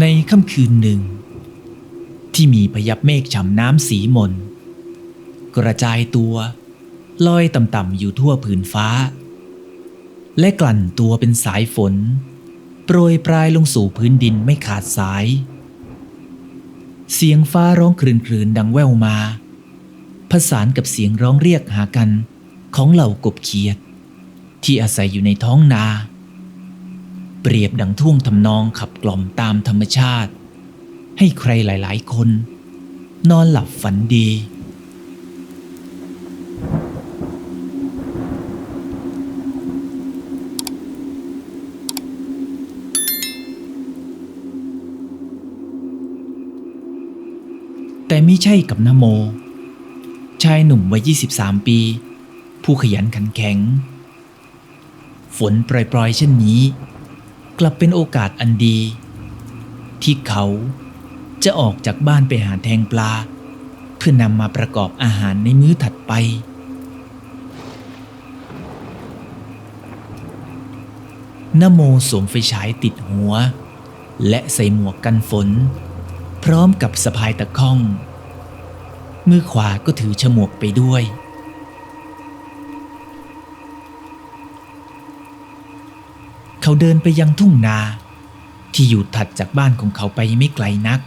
ในค่ำคืนหนึ่ง ที่มีพยับเมฆฉ่ำน้ำสีมน กระจายตัว ลอยต่ำๆอยู่ทั่วผืนฟ้า และกลั่นตัวเป็นสายฝน โปรยปลายลงสู่พื้นดินไม่ขาดสาย เสียงฟ้าร้องครืนๆดังแว่วมา ผสานกับเสียงร้องเรียกหากันของเหล่ากบเขียด ที่อาศัยอยู่ในท้องนา เปรียบดังท่วงทำนองขับกล่อมตามธรรมชาติ ให้ใครหลายๆ คน นอนหลับฝันดีแต่ไม่ใช่กับนโม ชายหนุ่มวัย 23 ปี ผู้ขยันขันแข็ง ฝนปล่อยๆเช่นนี้ กลับเป็นโอกาสอันดี ที่เขาจะออกจากบ้านไปหาแทงปลา เพื่อนำมาประกอบอาหารในมื้อถัดไป นโมสวมไฟฉายติดหัว และใส่หมวกกันฝน พร้อมกับสะพายตะข้อง มือขวาก็ถือฉมวกไปด้วย เขาเดินไปยังทุ่งนา ที่อยู่ถัดจากบ้านของเขาไปไม่ไกลนัก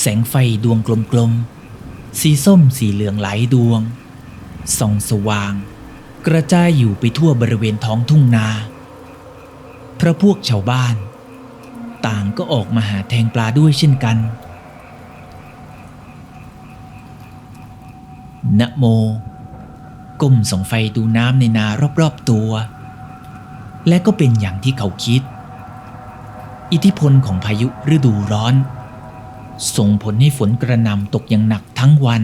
แสงไฟดวงกลมๆ สีส้มสีเหลืองหลายดวง ส่องสว่าง กระจายอยู่ไปทั่วบริเวณท้องทุ่งนาเพราะพวกชาวบ้าน ต่างก็ออกมาหาแทงปลาด้วยเช่นกัน นะโม ก้มส่องไฟดูน้ำในนารอบๆตัว และก็เป็นอย่างที่เขาคิด อิทธิพลของพายุฤดูร้อน ส่งผลให้ฝนกระหน่ำตกอย่างหนักทั้งวัน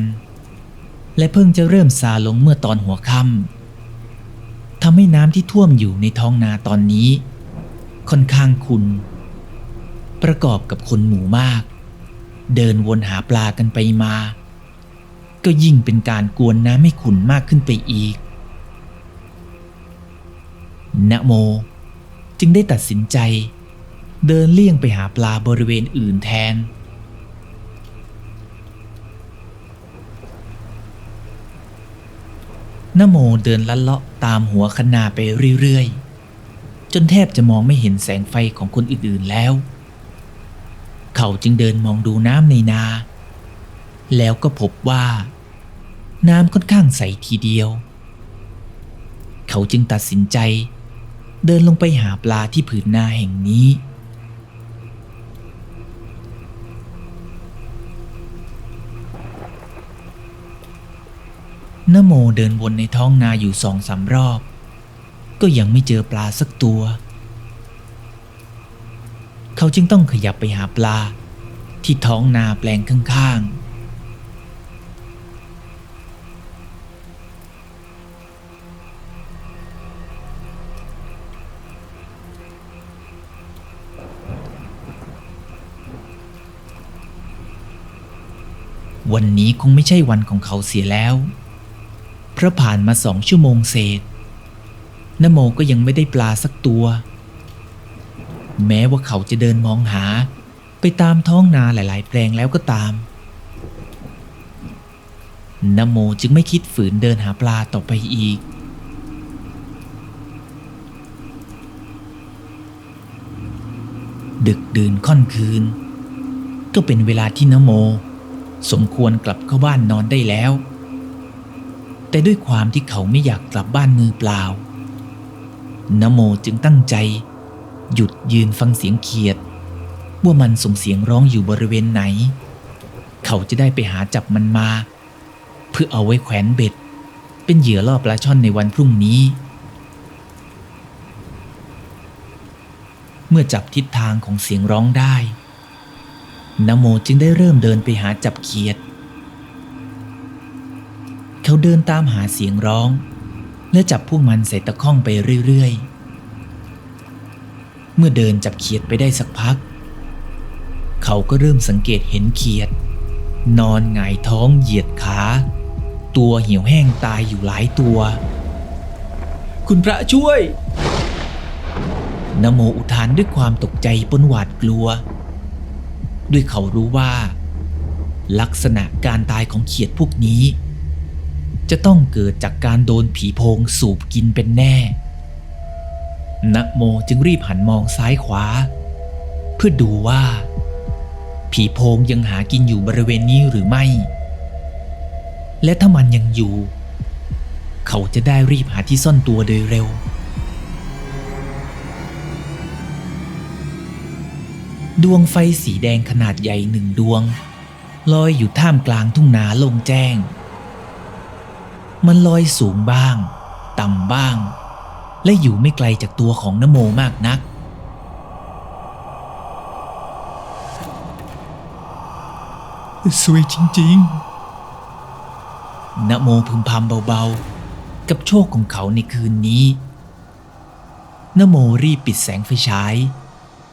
และเพิ่งจะเริ่มซาลงเมื่อตอนหัวค่ำทำให้น้ำที่ท่วมอยู่ในท้องนาตอนนี้ ค่อนข้างขุนประกอบกับคนหมู่มาก เดินวนหาปลากันไปมา ก็ยิ่งเป็นการกวนน้ำให้ขุ่นมากขึ้นไปอีก นะโม จึงได้ตัดสินใจ เดินเลี่ยงไปหาปลาบริเวณอื่นแทนนโมเดินลัดเลาะตามหัวคนาไปเรื่อยๆ จนแทบจะมองไม่เห็นแสงไฟของคนอื่นๆแล้ว เขาจึงเดินมองดูน้ำในนาแล้วก็พบว่า น้ำค่อนข้างใสทีเดียว เขาจึงตัดสินใจ เดินลงไปหาปลาที่ผืนนาแห่งนี้ นโมเดินวนในท้องนาอยู่สองสามรอบ ก็ยังไม่เจอปลาสักตัว เขาจึงต้องขยับไปหาปลาที่ท้องนาแปลงข้างๆ วันนี้คงไม่ใช่วันของเขาเสียแล้ว เพราะผ่านมาสองชั่วโมงเศษนโมก็ยังไม่ได้ปลาสักตัว แม้ว่าเขาจะเดินมองหา ไปตามท้องนาหลาย ๆ แปลงแล้วก็ตามนโมจึงไม่คิดฝืนเดินหาปลาต่อไปอีก ดึกดื่นค่อนคืน ก็เป็นเวลาที่นโม สมควรกลับเข้าบ้านนอนได้แล้ว แต่ด้วยความที่เขาไม่อยากกลับบ้านมือเปล่านโมจึงตั้งใจ หยุดยืนฟังเสียงเขียด ว่ามันส่งเสียงร้องอยู่บริเวณไหน เขาจะได้ไปหาจับมันมา เพื่อเอาไว้แขวนเบ็ด เป็นเหยื่อล่อปลาช่อนในวันพรุ่งนี้ เมื่อจับทิศทางของเสียงร้องได้ นโมจึงได้เริ่มเดินไปหาจับเขียด เขาเดินตามหาเสียงร้อง และจับพวกมันใส่ตะข้องไปเรื่อยๆ เมื่อเดินจับเขียดไปได้สักพัก เขาก็เริ่มสังเกตเห็นเขียด นอนหงายท้องเหยียดขาจตัวเหี่ยวแห้งตายอยู่หลายตัว คุณพระช่วยนโมอุทานด้วยความตกใจปนหวาดกลัว ด้วยเขารู้ว่า ลักษณะการตายของเขียดพวกนี้ จะต้องเกิดจากการโดนผีโพงสูบกินเป็นแน่ นะโมจึงรีบหันมองซ้ายขวา เพื่อดูว่า ผีโพงยังหากินอยู่บริเวณนี้หรือไม่ และถ้ามันยังอยู่ เขาจะได้รีบหาที่ซ่อนตัวโดยเร็ว ดวงไฟสีแดงขนาดใหญ่หนึ่งดวง ลอยอยู่ท่ามกลางทุ่งนาโล่งแจ้ง มันลอยสูงบ้าง ต่ำบ้าง และอยู่ไม่ไกลจากตัวของนโมมากนัก สวยจริงๆนะโมพึมพำเบาๆ กับโชคของเขาในคืนนี้นะโมรีบปิดแสงไฟฉาย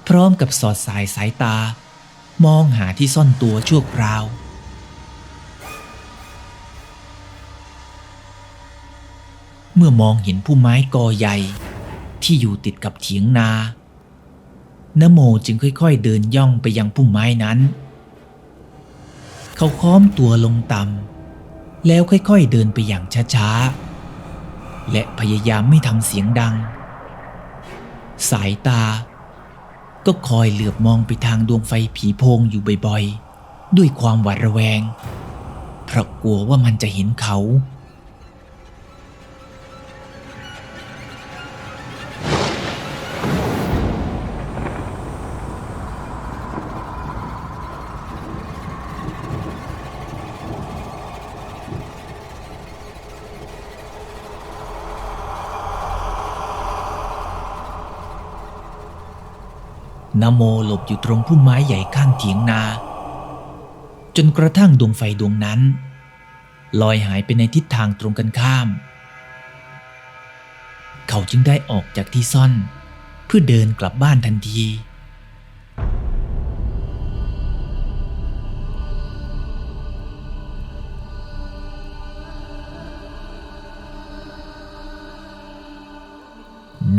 พร้อมกับสอดสายสายตา มองหาที่ซ่อนตัวชั่วคราว เมื่อมองเห็นผู้ไม้กอใหญ่ ที่อยู่ติดกับเถียงนานโมจึงค่อยๆเดินย่องไปยังพุ่มไม้นั้น เขาค้อมตัวลงต่ำแล้วค่อยๆเดินไปอย่างช้าๆ และพยายามไม่ทำเสียงดัง สายตา ก็คอยเหลือบมองไปทางดวงไฟผีโพงอยู่บ่อยๆ ด้วยความหวาดระแวง เพราะกลัวว่ามันจะเห็นเขา นโมหลบอยู่ตรงพุ่มไม้ใหญ่ข้างเถียงนา จนกระทั่งดวงไฟดวงนั้น ลอยหายไปในทิศทางตรงกันข้าม เขาจึงได้ออกจากที่ซ่อน เพื่อเดินกลับบ้านทันที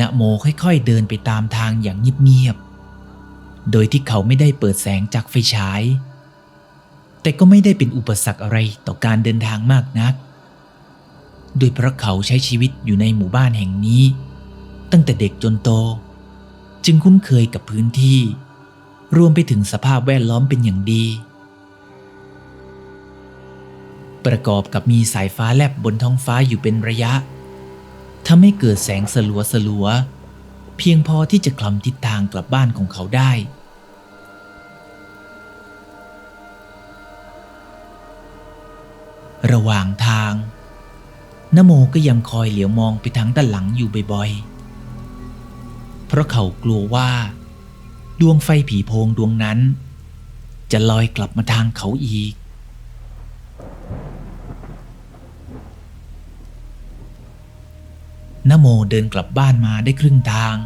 นโมค่อยๆเดินไปตามทางอย่างเงียบๆ โดยที่เขาไม่ได้เปิดแสงจากไฟฉาย แต่ก็ไม่ได้เป็นอุปสรรคอะไรต่อการเดินทางมากนักโดยเพราะเขาใช้ชีวิตอยู่ในหมู่บ้านแห่งนี้ ตั้งแต่เด็กจนโต จึงคุ้นเคยกับพื้นที่ รวมไปถึงสภาพแวดล้อมเป็นอย่างดี ประกอบกับมีสายฟ้าแลบบนท้องฟ้าอยู่เป็นระยะทำให้เกิดแสงสลัวสลัวๆ เพียงพอที่จะคลำทิศทางกลับบ้านของเขาได้ ระหว่างทางนโมก็ยังคอยเหลียวมองไปทางด้านหลังอยู่บ่อยๆ เพราะเขากลัวว่า ดวงไฟผีโพงดวงนั้น จะลอยกลับมาทางเขาอีก นโมเดินกลับบ้านมาได้ครึ่งทาง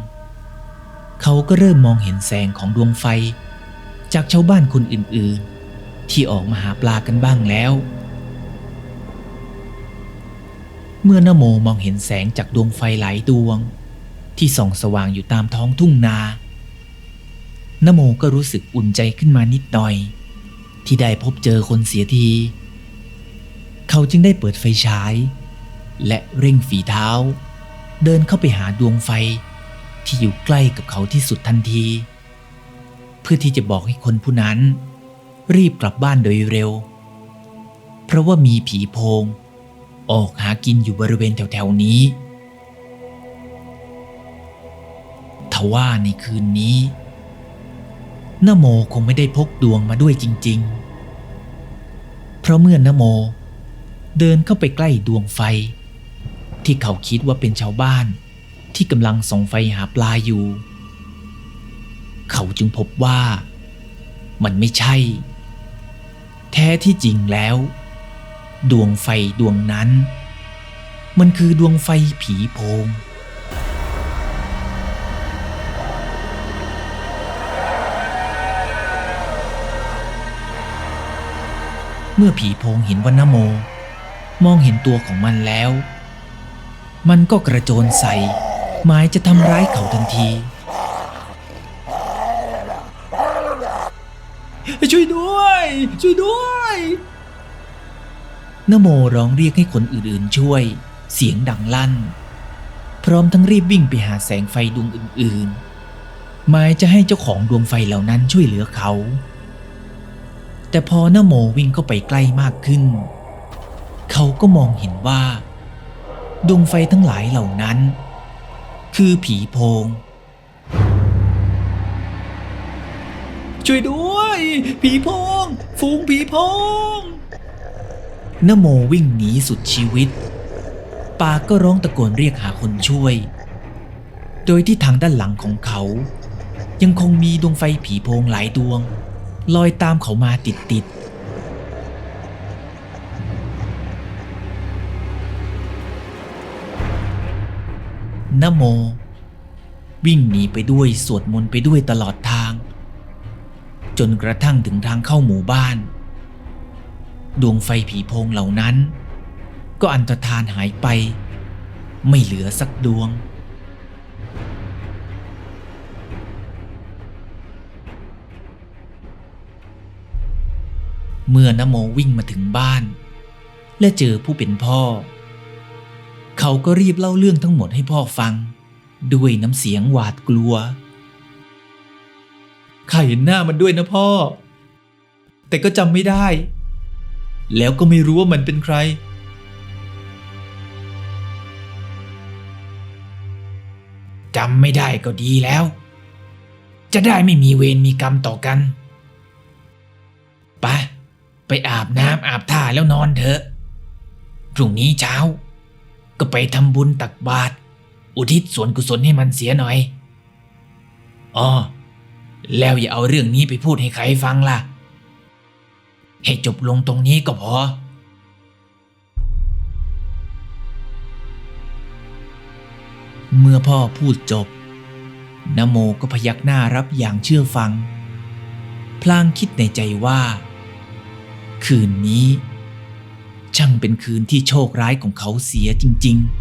เขาก็เริ่มมองเห็นแสงของดวงไฟ จากชาวบ้านคนอื่นๆ ที่ออกมาหาปลากันบ้างแล้ว เมื่อนโมมองเห็นแสงจากดวงไฟหลายดวง ที่ส่องสว่างอยู่ตามท้องทุ่งนานโมก็รู้สึกอุ่นใจขึ้นมานิดหน่อย ที่ได้พบเจอคนเสียที เขาจึงได้เปิดไฟฉาย และเร่งฝีเท้า เดินเข้าไปหาดวงไฟ ที่อยู่ใกล้กับเขาที่สุดทันที เพื่อที่จะบอกให้คนผู้นั้น รีบกลับบ้านโดยเร็ว เพราะว่ามีผีโพง ออกหากินอยู่บริเวณแถวๆนี้ทว่าในคืนนี้นโมคงไม่ได้พกดวงมาด้วยจริง ๆ เพราะเมื่อนโมเดินเข้าไปใกล้ดวงไฟ ที่เขาคิดว่าเป็นชาวบ้าน ที่กำลังส่องไฟหาปลาอยู่ เขาจึงพบว่ามันไม่ใช่ แท้ที่จริงแล้ว ดวงไฟดวงนั้น มันคือดวงไฟผีโพงเมื่อผีโพงเห็นว่านโม มองเห็นตัวของมันแล้ว มันก็กระโจนใส่ หมายจะทำร้ายเขาทันที ช่วยด้วย ช่วยด้วยนโมร้องเรียกให้คนอื่นๆช่วย เสียงดังลั่น พร้อมทั้งรีบวิ่งไปหาแสงไฟดวงอื่นๆ หมายจะให้เจ้าของดวงไฟเหล่านั้นช่วยเหลือเขา แต่พอนโมวิ่งเข้าไปใกล้มากขึ้น เขาก็มองเห็นว่า ดวงไฟทั้งหลายเหล่านั้น คือผีโพง ช่วยด้วย ผีโพง ฝูงผีโพงนโมวิ่งหนีสุดชีวิต ปาก็ร้องตะโกนเรียกหาคนช่วย โดยที่ทางด้านหลังของเขา ยังคงมีดวงไฟผีโพงหลายดวง ลอยตามเขามาติดติด นะโม วิ่งหนีไปด้วยสวดมนต์ไปด้วยตลอดทาง จนกระทั่งถึงทางเข้าหมู่บ้าน ดวงไฟผีโพงเหล่านั้น ก็อันตรธานหายไป ไม่เหลือสักดวงเมื่อนโมวิ่งมาถึงบ้าน และเจอผู้เป็นพ่อ เขาก็รีบเล่าเรื่องทั้งหมดให้พ่อฟัง ด้วยน้ำเสียงหวาดกลัวข้าเห็นหน้ามันด้วยนะพ่อ แต่ก็จำไม่ได้ แล้วก็ไม่รู้ว่ามันเป็นใคร จำไม่ได้ก็ดีแล้ว จะได้ไม่มีเวรมีกรรมต่อกันไปไปอาบน้ำอาบท่าแล้วนอนเถอะ พรุ่งนี้เช้า ก็ไปทำบุญตักบาตรอุทิศส่วนกุศลให้มันเสียหน่อยอ๋อแล้วอย่าเอาเรื่องนี้ไปพูดให้ใครฟังล่ะ ให้จบลงตรงนี้ก็พอ เมื่อพ่อพูดจบนโมก็พยักหน้ารับอย่างเชื่อฟัง พลางคิดในใจว่า คืนนี้ ช่างเป็นคืนที่โชคร้ายของเขาเสียจริง ๆ